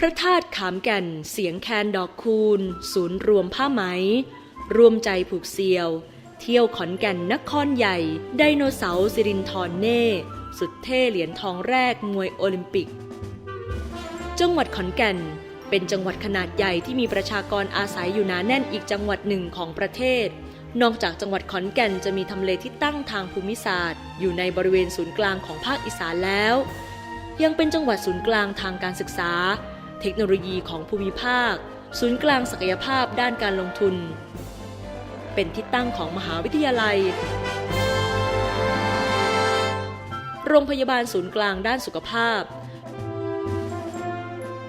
พระธาตุขามแก่นเสียงแคนดอกคูณ ศูนย์รวมผ้าไหม รวมใจผูกเซียว เที่ยวขอนแก่นนครใหญ่ ไดโนเสาร์สิรินทรเน่ สุดเท่เหรียญทองแรกมวยโอลิมปิก จังหวัดขอนแก่น เป็นจังหวัดขนาดใหญ่ที่มีประชากรอาศัยอยู่หนาแน่นอีกจังหวัดหนึ่งของประเทศ นอกจากจังหวัดขอนแก่นจะมีทำเลที่ตั้งทางภูมิศาสตร์ อยู่ในบริเวณศูนย์กลางของภาคอีสานแล้ว ยังเป็นจังหวัดศูนย์กลางทางการศึกษา เทคโนโลยีของภูมิภาค ศูนย์กลางศักยภาพด้านการลงทุน เป็นที่ตั้งของมหาวิทยาลัย โรงพยาบาลศูนย์กลางด้านสุขภาพ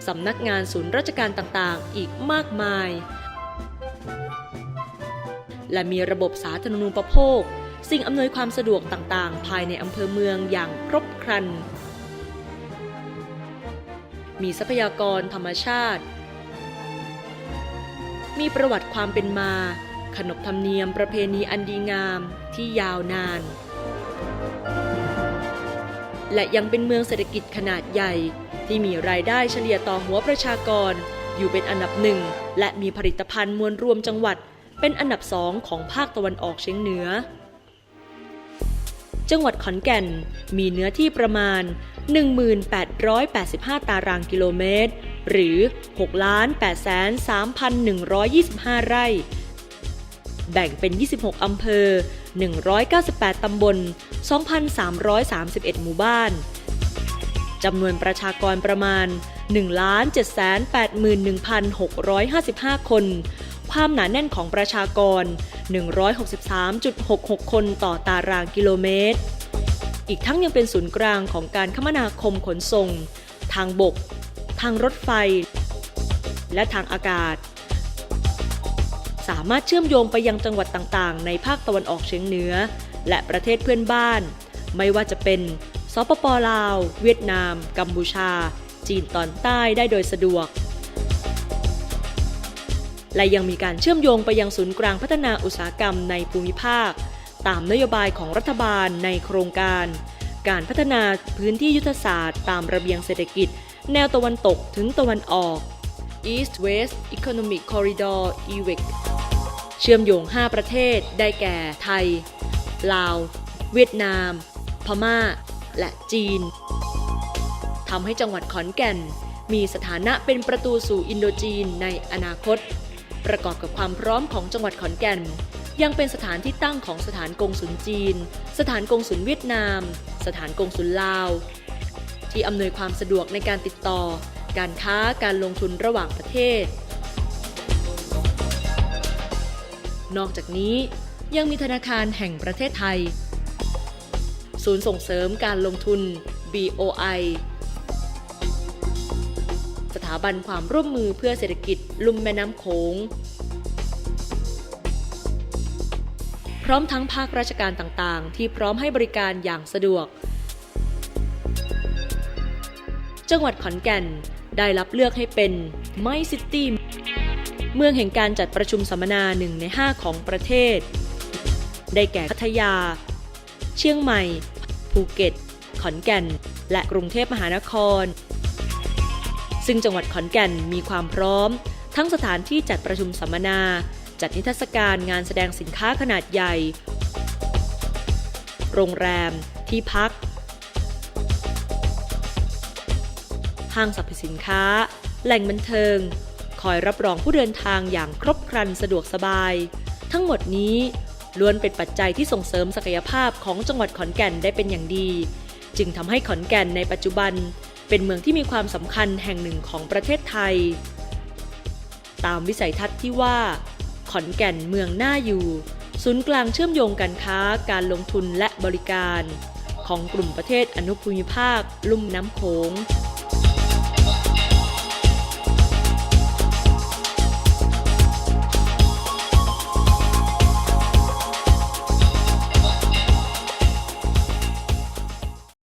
สำนักงานศูนย์ราชการต่างๆ อีกมากมาย และมีระบบสาธารณูปโภค สิ่งอำนวยความสะดวกต่างๆ ภายในอำเภอเมืองอย่างครบครัน มีทรัพยากรธรรมชาติ มีประวัติความเป็นมา ขนบธรรมเนียมประเพณีอันดีงามที่ยาวนาน และยังเป็นเมืองเศรษฐกิจขนาดใหญ่ที่มีรายได้เฉลี่ยต่อหัวประชากร อยู่เป็นอันดับหนึ่งและมีผลิตภัณฑ์มวลรวมจังหวัด เป็นอันดับสองของภาคตะวันออกเฉียงเหนือ จังหวัดขอนแก่น มีเนื้อที่ประมาณ 1885 ตารางกิโลเมตร หรือ 6,803,125 ไร่ แบ่งเป็น 26 อำเภอ 198 ตำบล 2,331 หมู่บ้าน จำนวนประชากรประมาณ 1,781,655 คน ความหนาแน่นของประชากร 163.66 คนต่อตารางกิโลเมตร อีกทั้งยังเป็นศูนย์กลางของการคมนาคมขนส่ง ทางบก ทางรถไฟ และทางอากาศ สามารถเชื่อมโยงไปยังจังหวัดต่างๆ ในภาคตะวันออกเฉียงเหนือ และประเทศเพื่อนบ้าน ไม่ว่าจะเป็นสปปลาว เวียดนาม กัมพูชา จีนตอนใต้ได้โดยสะดวก และยังมีการเชื่อมโยงไปยังศูนย์กลางพัฒนาอุตสาหกรรมในภูมิภาค ตามนโยบายของรัฐบาลในโครงการ การพัฒนาพื้นที่ยุทธศาสตร์ตามระเบียงเศรษฐกิจ แนวตะวันตกถึงตะวันออก East West Economic Corridor EWEC เชื่อมโยง 5 ประเทศ ได้แก่ ไทย ลาว เวียดนาม พม่า และจีน ทำให้จังหวัดขอนแก่น มีสถานะเป็นประตูสู่อินโดจีนในอนาคต ประกอบกับความพร้อมของจังหวัดขอนแก่น ยังเป็นสถานที่ตั้งของสถานกงสุลจีน สถานกงสุลเวียดนาม สถานกงสุลลาว ที่อำนวยความสะดวกในการติดต่อ การค้าการลงทุนระหว่างประเทศ นอกจากนี้ยังมีธนาคารแห่งประเทศไทย ศูนย์ส่งเสริมการลงทุน BOI สถาบันความร่วมมือเพื่อเศรษฐกิจลุ่มแม่น้ำโขงพร้อมทั้งภาคราชการต่างๆ ที่พร้อมให้บริการอย่างสะดวก จังหวัดขอนแก่นได้รับเลือกให้เป็นไมซิตี้เมืองแห่งการจัดประชุมสัมมนาหนึ่งใน 5 ของประเทศ ได้แก่พัทยา เชียงใหม่ ภูเก็ต ขอนแก่น และกรุงเทพมหานคร ซึ่งจังหวัดขอนแก่นมีความพร้อม ทั้งสถานที่จัดประชุมสัมมนา จัดนิทรรศการงานแสดงสินค้าขนาดใหญ่ โรงแรม ที่พัก ห้างสรรพสินค้า แหล่งบันเทิง คอยรับรองผู้เดินทางอย่างครบครันสะดวกสบาย ทั้งหมดนี้ล้วนเป็นปัจจัยที่ส่งเสริมศักยภาพของจังหวัดขอนแก่นได้เป็นอย่างดี จึงทำให้ขอนแก่นในปัจจุบัน เป็นเมืองที่มีความสำคัญแห่งหนึ่งของประเทศไทย ตามวิสัยทัศน์ที่ว่า ขอนแก่นเมืองน่าอยู่ ศูนย์กลางเชื่อมโยงการค้าการลงทุนและบริการ ของกลุ่มประเทศอนุภูมิภาค ลุ่มน้ำโขง